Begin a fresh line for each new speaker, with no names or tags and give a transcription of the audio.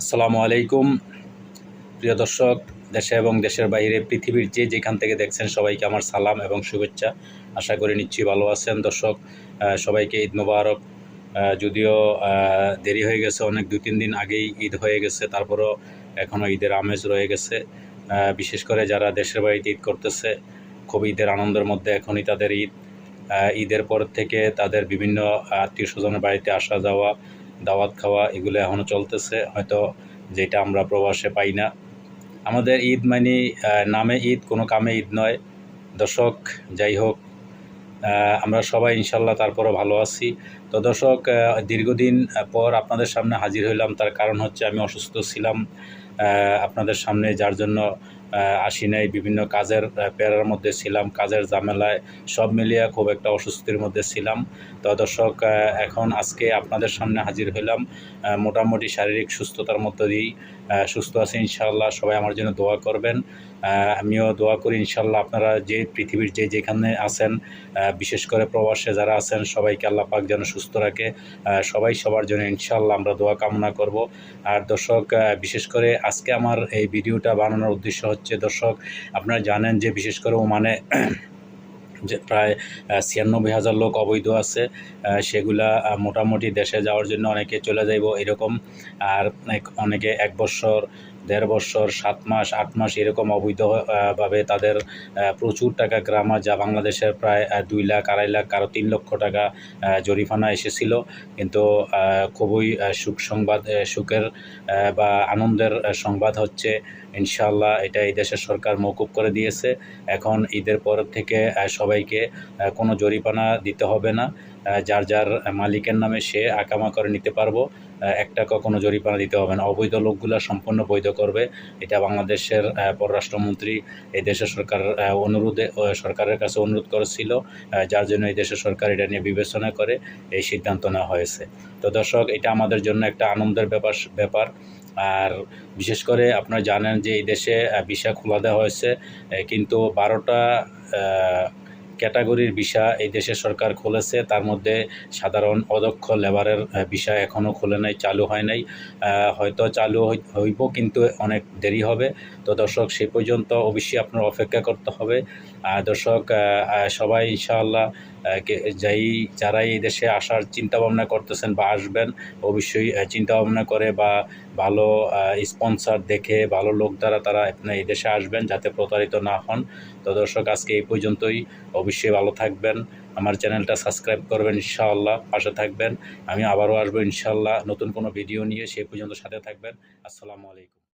আসসালামু আলাইকুম। প্রিয় দর্শক, দেশে এবং দেশের বাইরে পৃথিবীর যে যেখান থেকে দেখছেন সবাইকে আমার সালাম এবং শুভেচ্ছা। আশা করি নিশ্চয়ই ভালো আছেন। দর্শক সবাইকে ঈদ মোবারক। যদিও দেরি হয়ে গেছে, অনেক দু তিন দিন আগেই ঈদ হয়ে গেছে, তারপরও এখনও ঈদের আমেজ রয়ে গেছে। বিশেষ করে যারা দেশের বাড়িতে ঈদ করতেছে, খুব ঈদের আনন্দের মধ্যে এখনই তাদের ঈদ। ঈদের পর থেকে তাদের বিভিন্ন আত্মীয় স্বজনের বাড়িতে আসা যাওয়া দাওয়াত খাওয়া এগুলো এখনও চলতেছে, হয়তো যেটা আমরা প্রবাসে পাই না। আমাদের ঈদ মানে নামে ঈদ, কোনো কামে ঈদ নয়। দর্শক, যাই হোক আমরা সবাই ইনশাল্লাহ তারপরও ভালো আছি। তো দর্শক দীর্ঘদিন পর আপনাদের সামনে হাজির হইলাম, তার কারণ হচ্ছে আমি অসুস্থ ছিলাম। আপনাদের সামনে যার জন্য আসি নাই, বিভিন্ন কাজের প্যারার মধ্যে ছিলাম, কাজের ঝামেলায় সব মিলিয়ে খুব একটা অসুস্থির মধ্যে ছিলাম। তো দর্শক এখন আজকে আপনাদের সামনে হাজির হইলাম মোটামুটি শারীরিক সুস্থতার মধ্য দিয়েই সুস্থ আছি ইনশাল্লাহ সবাই আমার জন্য দোয়া করবেন। আমিও দোয়া করি ইনশাল্লাহ আপনারা যে পৃথিবীর যে যেখানে আছেন বিশেষ করে প্রবাসে যারা আছেন, সবাইকে আল্লাহ পাক যেন সুস্থ রাখে। সবাই সবার জন্য ইনশাল্লাহ আমরা দোয়া কামনা করব। আর দর্শক বিশেষ করে আজকে আমার এই ভিডিওটা বানানোর উদ্দেশ্য হচ্ছে, দর্শক, আপনারা জানেন যে বিশেষ করে ওমানে যে প্রায় ছিয়ানব্বই হাজার লোক অবৈধ আছে সেগুলা মোটামুটি দেশে যাওয়ার জন্য অনেকে চলে যাইব এরকম। আর অনেকে এক বছর দেড় বছর সাত মাস আট মাস এরকম অবৈধভাবে তাদের প্রচুর টাকা গ্রামা যা বাংলাদেশের প্রায় দুই লাখ আড়াই লাখ কারও তিন লক্ষ টাকা আহ, জরিমানা এসেছিল। কিন্তু খুবই সুখ সংবাদ সুখের বা আনন্দের সংবাদ হচ্ছে ইনশাআল্লাহ এটা এই দেশের সরকার মৌকুব করে দিয়েছে। এখন ঈদের পর থেকে সবাইকে কোনো জরিমানা দিতে হবে না। যার যার মালিকের নামে সে আকামা করে নিতে পারব। এক টাকা কোনো দিতে হবে না। অবৈধ লোকগুলা সম্পূর্ণ বৈধ করবে। এটা বাংলাদেশের পররাষ্ট্রমন্ত্রী এই দেশের সরকার অনুরোধে সরকারের কাছে অনুরোধ করেছিল যার জন্য এই দেশের সরকার এটা নিয়ে বিবেচনা করে এই সিদ্ধান্ত নেওয়া হয়েছে। তো দর্শক, এটা আমাদের জন্য একটা আনন্দের ব্যাপার ব্যাপার। আর বিশেষ করে আপনারা জানেন যে এই দেশে ভিসা খোলা দেওয়া হয়েছে। কিন্তু বারোটা ক্যাটাগরির ভিসা এই দেশের সরকার খুলেছে। তার মধ্যে সাধারণ অদক্ষ লেবারের ভিসা এখনও খুলে নাই, চালু হয় নাই। হয়তো চালু হইব, কিন্তু অনেক দেরি হবে। তো দর্শক, সে পর্যন্ত অবশ্যই আপনার অপেক্ষা করতে হবে। দর্শক সবাই ইনশাআল্লাহ যাই যারাই এই দেশে আসার চিন্তা ভাবনা করতেছেন বা আসবেন অবশ্যই আহ, চিন্তা ভাবনা করে বা ভালো স্পন্সর দেখে ভালো লোক দ্বারা তারা আপনার এই দেশে আসবেন যাতে প্রতারিত না হন। তো দর্শক আজকে এই পর্যন্তই। অবশ্যই ভালো থাকবেন। আমার চ্যানেলটা সাবস্ক্রাইব করবেন ইনশাআল্লাহ। পাশে থাকবেন। আমি আবারও আসব ইনশাআল্লাহ নতুন কোনো ভিডিও নিয়ে। সেই পর্যন্ত সাথে থাকবেন। আসসালামু আলাইকুম।